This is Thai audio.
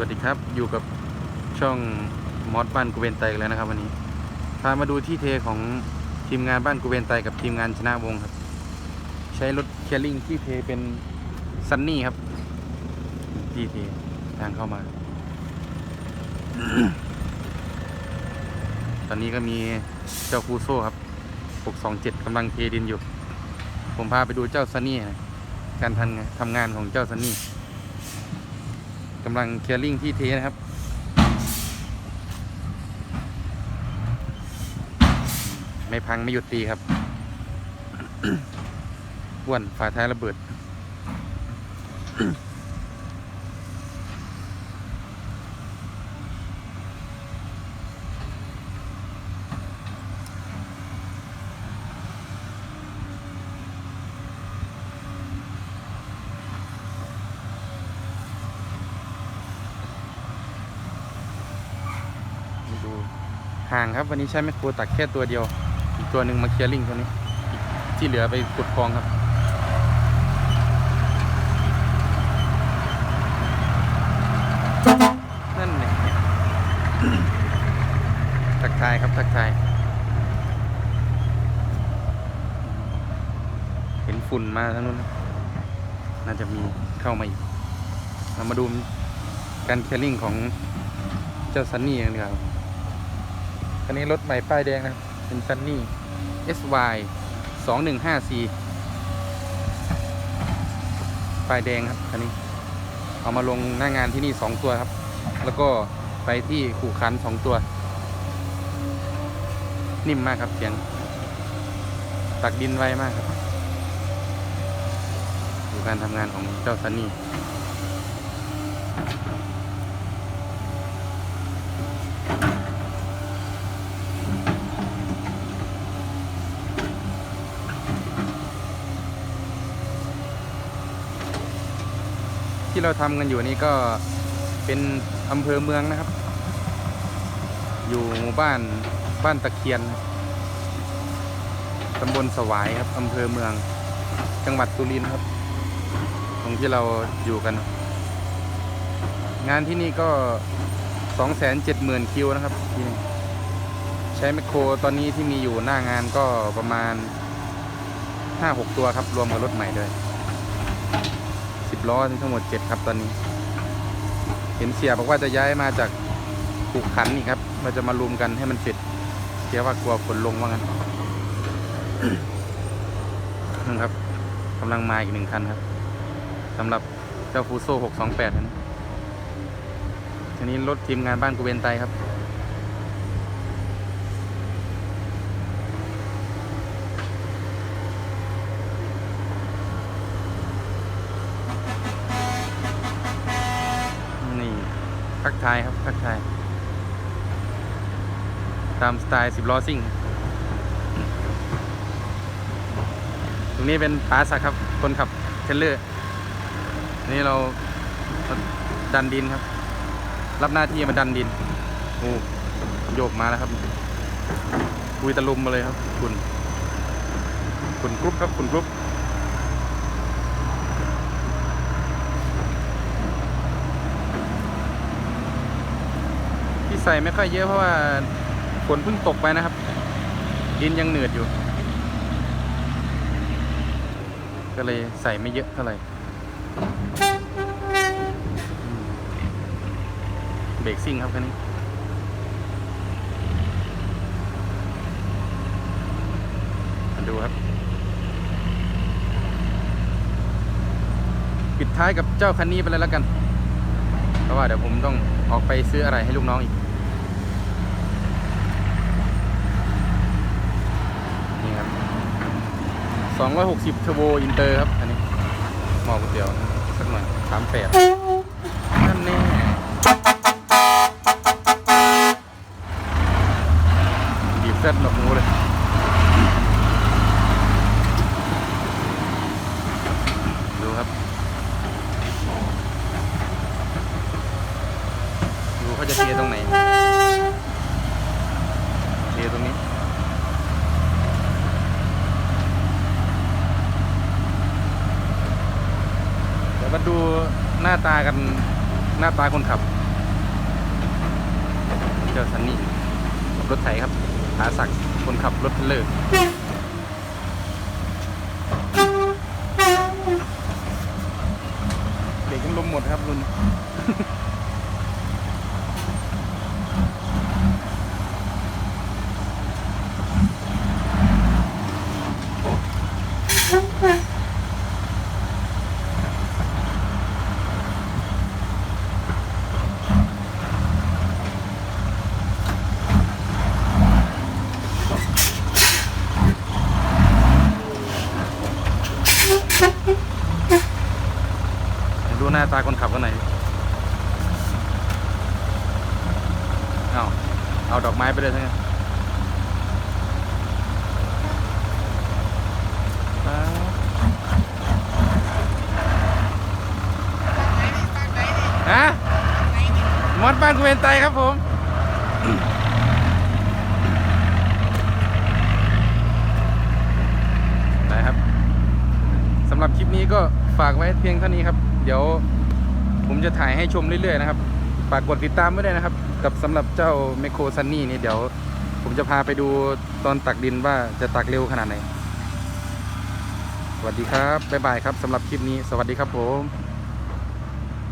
วัสดีครับอยู่กับช่องมอสบ้านกูเวนไตกันแล้วนะครับ วันนี้พามาดูที่เทของทีมงานบ้านกูเวนไตกับทีมงานชนะวงครับ ใช้รถเคลลิงที่เทเป็นซันนี่ครับที่เททางเข้ามา ตอนนี้ก็มีเจ้าฟูโซ่ครับ 627กำลังเทดินอยู่ ผมพาไปดูเจ้าซันนี่นะการทำงานทำงานของเจ้าซันนี่ำลังเคลียร์ลิงที่เทนะครับไม่พังไม่หยุดตีครับอ้วนฝาท้ายระเบิด มาดู ห่างครับ วันนี้ใช้แมคโครตักแค่ตัวเดียว อีกตัวหนึ่งมาเคลียร์ลิงตัวนี้อีกที่เหลือไปขุดคลองครับ นั่นเนี่ยทักทายครับทักทาย เห็นฝุ่นมาทางนู้นน่าจะมีเข้ามาอีก เรามาดูการเคลียร์ลิงของเจ้าซันนี่กันดีกว่าครับ คันนี้รถใหม่ป้ายแดงนะเป็นซันนี่ SY 215C ป้ายแดงครับคันนี้ เอามาลงหน้างานที่นี่ 2 ตัวครับ แล้วก็ไปที่ขู่คัน 2 ตัว นิ่มมากครับเสียง ตักดินไวมากครับดูการทำงานของเจ้าซันนี่ ที่เราทำกันอยู่นี่ก็เป็นอำเภอเมืองนะครับ อยู่หมู่บ้านบ้านตะเคียนตำบลสวายครับอำเภอเมือง จังหวัดสุรินทร์ครับ ตรงที่เราอยู่กัน งานที่นี่ก็270,000คิวนะครับที่นี่ใช้แมคโครตอนนี้ที่มีอยู่หน้างานก็ประมาณ5-6ตัวครับ รวมกับรถใหม่ด้วย สิบล้อทั้งหมดเจ็ดครับตอนนี้ เห็นเสียบอกว่าจะย้ายมาจากผูกขันนี่ครับเราจะมารวมกันให้มันเสร็จเสียว่ากลัวฝนลงว่างั้นนั่นครับกำลังมาอีกหนึ่งคันครับสำหรับเจ้าฟูโซ่หกสองแปดนี้ทีนี้รถทีมงานบ้านกูเวนไตครับ นี่ ทักทายครับทักทาย ตามสไตล์สิบล้อซิ่ง ตรงนี้เป็นป้าสักครับ คนขับเทเลอร์นนี่เราดันดินครับ รับหน้าที่มาดันดิน โอ้โยกมาแล้วครับ คุยตะลุมมาเลยครับ คุณ คุณกรุ๊ปครับ คุณกรุ๊ป ใส่ไม่ค่อยเยอะเพราะว่าฝนเพิ่งตกไปนะครับ ดินยังเหนืดอยู่ ก็เลยใส่ไม่เยอะเท่าไหร่เบรกซิ่งครับคันนี้มาดูครับ ปิดท้ายกับเจ้าคันนี้ไปเลยแล้วกัน เพราะว่าเดี๋ยวผมต้องออกไปซื้ออะไรให้ลูกน้องอีก นี่ครับ 260เทอร์โบอินเตอร์ครับ อันนี้หม้อก๋วยเตี๋ยวสักหน่อย38 ดูหน้าตากันหน้าตาคนขับ เจ้าสันนี่รถไถครับหาศักคนขับรถเลิกเด็กยังลมหมดครับรุ่ ดูหน้าตาคนขับกันหน่อยเอาเอาดอกไม้ไปเลยทั้งนั้นฮะมอดบ้านกูเป็นไตครับผม นะครับ สำหรับ คลิปนี้ก็ฝากไว้เพียงเท่านี้ครับ เดี๋ยวผมจะถ่ายให้ชมเรื่อยๆนะครับ ฝากกดติดตามไว้ด้วยนะครับ กับสำหรับเจ้าเมโครซันนี่นี่เดี๋ยว ผมจะพาไปดูตอนตักดินว่าจะตักเร็วขนาดไหน สวัสดีครับ บ๊ายบายครับสำหรับคลิปนี้ สวัสดีครับผม